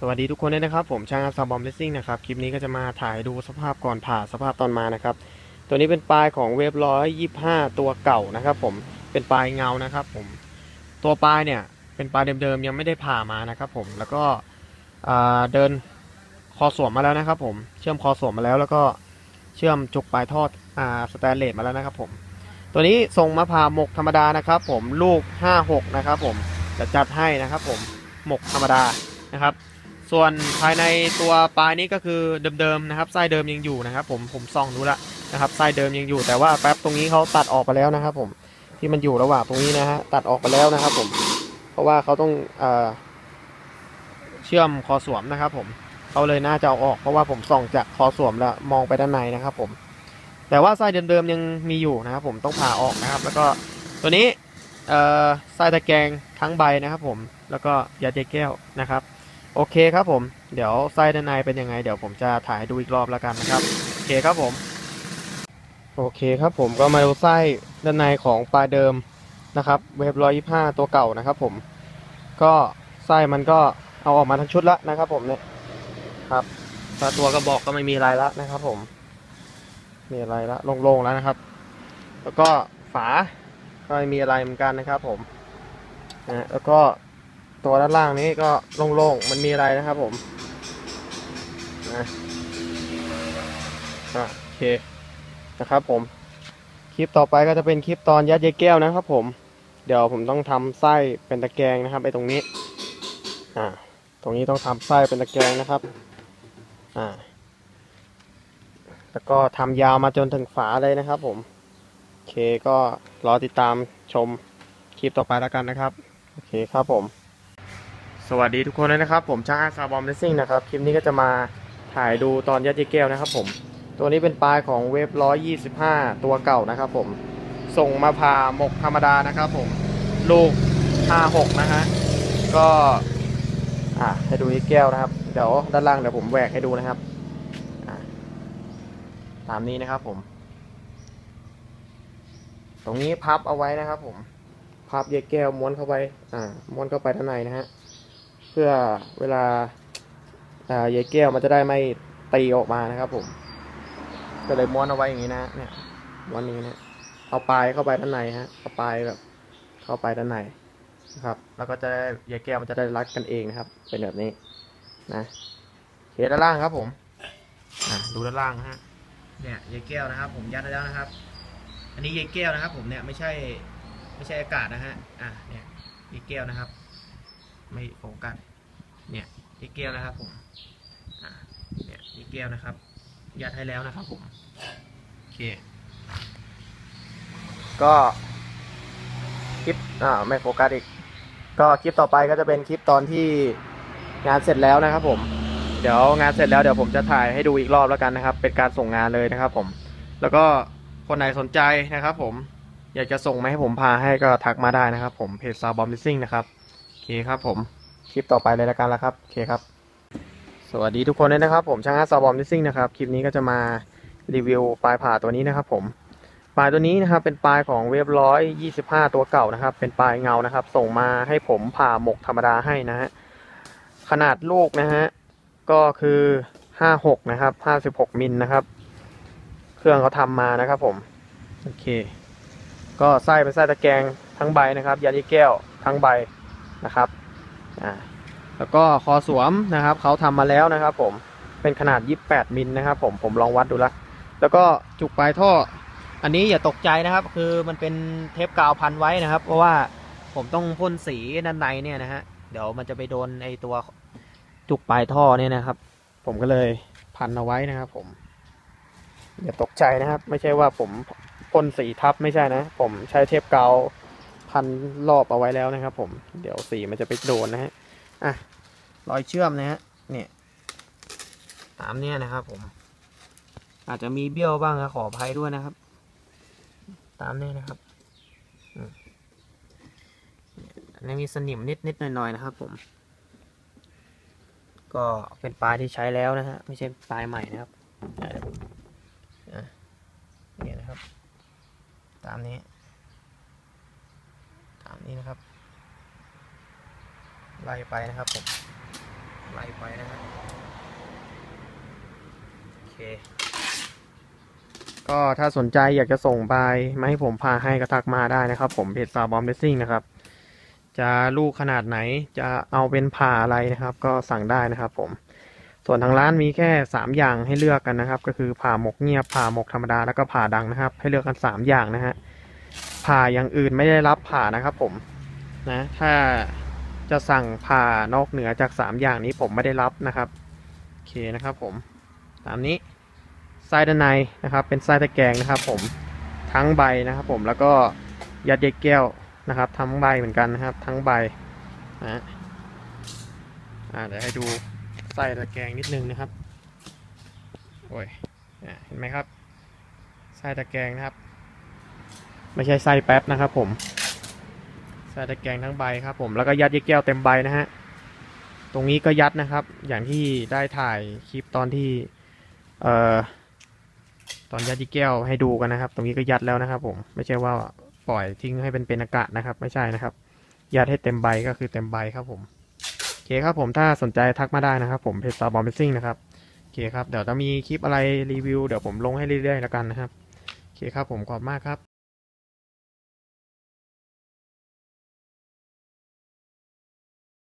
สวัสดีทุกคนด้วยนะครับ ผมช่างอาซาบอมเลสซิ่งนะครับ คลิปนี้ก็จะมาถ่ายดูสภาพก่อนผ่าสภาพตอนมานะครับ ตัวนี้เป็นปลายของเวฟร้อยยี่ห้าตัวเก่านะครับผมเป็นปลายเงานะครับผมตัวปลายเนี่ยเป็นปลายเดิมๆยังไม่ได้ผ่ามานะครับผมแล้วก็เดินคอสวมมาแล้วนะครับผมเชื่อมคอสวมมาแล้ว แล้วก็เชื่อมจุกปลายทอดอ่าสแตนเลสมาแล้วนะครับผมตัวนี้ส่งมาผ่าหมกธรรมดานะครับ ผมลูก 56 นะครับผมจะจัดให้นะครับผมหมกธรรมดานะครับ ส่วนภายในตัวปลายนี้ก็คือเดิมๆนะครับไส้เดิมยังอยู่นะครับ ผมผมส่องดูละนะครับไส้เดิมยังอยู่แต่ว่าแป๊บตรงนี้เขาตัดออกไปแล้วนะครับ ผมที่มันอยู่ระหว่างตรงนี้นะฮะตัดออกไปแล้วนะครับ ผม เพราะว่าเขาต้องเอ่อเชื่อมคอสวมนะครับ ผมเขาเลยน่าจะเอาออกเพราะว่าผมส่องจากคอสวมแล้วมองไปด้านในนะครับ ผม แต่ว่าไส้เดิมๆยังมีอยู่นะครับ ผมต้องผ่าออกนะครับ แล้วก็ตัวนี้ไส้ตะแกรงทั้งใบนะครับ ผมแล้วก็ยาเจแก้วนะครับ โอเคครับผม เดี๋ยวไส้ด้านในเป็นยังไง เดี๋ยวผมจะถ่ายดูอีกรอบแล้วกันนะครับ โอเคครับผม โอเคครับผมก็มาดูไส้ด้านในของปลาเดิมนะครับ เวฟร้อยยี่ห้าตัวเก่านะครับผม ก็ไส้มันก็เอาออกมาทั้งชุดละนะครับ ผมเนี่ย ครับตาตัวกระบอกก็ไม่มีอะไรละนะครับ ผม มีอะไรละโล่งๆแล้วนะครับ แล้วก็ฝาก็ไม่มีอะไรเหมือนกันนะครับ ผมนะแล้วก็ ตัวด้านล่างนี้ก็โล่งๆ มันมีอะไรนะครับผมนะโอเคนะครับผม คลิปต่อไปก็จะเป็นคลิปตอนยัดเยแก้วนะครับผม เดี๋ยวผมต้องทำไส้เป็นตะแกรงนะครับไอ้ตรงนี้ อ่า ตรงนี้ต้องทำไส้เป็นตะแกรงนะครับ อ่า แล้วก็ทำยาวมาจนถึงฝาเลยนะครับ ผมโอเคก็รอติดตามชมคลิปต่อไปแล้วกันนะครับ โอเคครับผม สวัสดีทุกคนเลยนะครับ ผมช่างอาซาบอมเลสซิ่งนะครับ คลิปนี้ก็จะมาถ่ายดูตอนยัดเยแก้วนะครับ ผม ตัวนี้เป็นปลายของเวฟร้อยยี่สิบห้าตัวเก่านะครับ ผม ส่งมาผ่าหมกธรรมดานะครับ ผม ลูกห้าหกนะฮะ ก็ อ่าให้ดูที่แก้วนะครับ เดี๋ยวด้านล่างเดี๋ยวผมแหวกให้ดูนะครับอ่าตามนี้นะครับผม ตรงนี้พับเอาไว้นะครับ ผม พับเยแก้วม้วนเข้าไป อ่า ม้วนเข้าไปด้านในนะฮะ พื่อเวลาอ่าเยแก้วมันจะได้ไม่ตีออกมานะครับ ผม ก็เลยม้วนเอาไว้อย่างนี้นะเนี่ยม้วนนี้นะเอาปลายเข้าไปด้านในฮะเอาปลายแบบ เข้าไปด้านในนะครับ แล้วก็จะได้เยแก้วมันจะได้รัดกันเองนะครับ เป็นแบบนี้นะโอเคด้านล่างครับ ผมอ่าดูด้านล่างฮะเนี่ยเยแก้วนะครับ ผมยัดไว้แล้วนะครับ อันนี้เยแก้วนะครับ ผมเนี่ยไม่ใช่ ไม่ใช่อากาศนะฮะอะเนี่ยเยแก้วนะครับ ไม่โฟกัสเนี่ยเยแก้วนะครับผมอ่าเนี่ยเยแก้วนะครับ ยัดให้แล้วนะครับผมโอเค ก็คลิปอ่าไม่โฟกัสอีก ก็คลิปต่อไปก็จะเป็นคลิปตอนที่งานเสร็จแล้วนะครับ ผม เดี๋ยวงานเสร็จแล้วเดี๋ยวผมจะถ่ายให้ดูอีกรอบแล้วกันนะครับ เป็นการส่งงานเลยนะครับ ผม แล้วก็คนไหนสนใจนะครับ ผมอยากจะส่งมาให้ผมพาให้ก็ทักมาได้นะครับ ผมเพจซาวบอมลิซิ่งนะครับ เคครับผม คลิปต่อไปเลยล้วกันล้วครับโอเคครับ สวัสดีทุกคนด้วยนะครับ ผมช่างอาร์ตซาวบอมลิสซิ่งนะครับ คลิปนี้ก็จะมารีวิวปลายผ่าตัวนี้นะครับผมปลายตัวนี้นะครับเป็นปลายของเวฟร้อยยี่สิบห้าตัวเก่านะครับ เป็นปลายเงานะครับ ส่งมาให้ผมผ่าหมกธรรมดาให้นะฮะขนาดลูกนะฮะก็คือห้าหกนะครับห้าสิบหกมิลนะครับ เครื่องเขาทำมานะครับผมโอเค ก็ไส้เป็นไส้ตะแกรงทั้งใบนะครับยาดีแก้วทั้งใบ นะครับอ่าแล้วก็คอสวมนะครับเขาทำมาแล้วนะครับ ผมเป็นขนาด 28มิลนะครับ ผมผมลองวัดดูละแล้วก็จุกปลายท่อ อันนี้อย่าตกใจนะครับ คือมันเป็นเทปกาวพันไว้นะครับ เพราะว่าผมต้องพ่นสีด้านในเนี่ยนะฮะเดี๋ยวมันจะไปโดนไอตัวจุกปลายท่อเนี่ยนะครับ ผมก็เลยพันเอาไว้นะครับ ผม อย่าตกใจนะครับ ไม่ใช่ว่าผมพ่นสีทับไม่ใช่นะ ผมใช้เทปกาว พันรอบเอาไว้แล้วนะครับ ผม เดี๋ยวสีมันจะไปโดนนะฮะ อะ รอยเชื่อมนะฮะ เนี่ยตามเนี่ยนะครับ ผม อาจจะมีเบี้ยวบ้างนะขออภัยด้วยนะครับ ตามเนี้ยนะครับอันนี้มีสนิมนิดนิดหน่อยหน่อยๆนะครับ ผม ก็เป็นปลายที่ใช้แล้วนะฮะ ไม่ใช่ปลายใหม่นะครับเนี่ยนะครับ ตามนี้ นี้นะครับ ไล่ไปนะครับผม ไล่ไปนะครับ โอเค ก็ถ้าสนใจอยากจะส่งใบมาให้ผมพาให้ก็ทักมาได้นะครับ ผมเพจซาบอมเดซิ่งนะครับ จะลูกขนาดไหนจะเอาเป็นผ่าอะไรนะครับ ก็สั่งได้นะครับผมส่วนทางร้านมีแค่สามอย่างให้เลือกกันนะครับ ก็คือผ่าหมกเงียบผ่าหมกธรรมดาแล้วก็ผ่าดังนะครับ ให้เลือกกันสามอย่างนะฮะ ผ่าอย่างอื่นไม่ได้รับผ่านะครับผมนะถ้าจะสั่งผ่านอกเหนือจากสามอย่างนี้ผมไม่ได้รับนะครับโอเคนะครับผมตามนี้ไส้ด้านในนะครับ เป็นไส้ตะแกรงนะครับ ผมทั้งใบนะครับผมแล้วก็ยัดเย็ดแก้วนะครับ ทั้งใบเหมือนกันนะครับ ทั้งใบนะอ่าเดี๋ยวให้ดูใส่ตะแกรงนิดนึงนะครับโอ้ยอะเห็นไหมครับใส่ตะแกรงนะครับ ไม่ใช่ไส้แป๊บนะครับผมใส่ตะแกรงทั้งใบครับผมแล้วก็ยัดยี่แก้วเต็มใบนะฮะตรงนี้ก็ยัดนะครับ อย่างที่ได้ถ่ายคลิปตอนที่เอ่อตอนยัดยี่แก้วให้ดูกันนะครับ ตรงนี้ก็ยัดแล้วนะครับ ผมไม่ใช่ว่าปล่อยทิ้งให้เป็นเป็นอากาศนะครับ ไม่ใช่นะครับ ยัดให้เต็มใบก็คือเต็มใบครับผมโอเคครับผมถ้าสนใจทักมาได้นะครับ ผมเพจซาบอมเบซิ่งนะครับโอเคครับเดี๋ยวจะมีคลิปอะไรรีวิวเดี๋ยวผมลงให้เรื่อยๆแล้วกันนะครับโอเคครับผมขอบมากครับ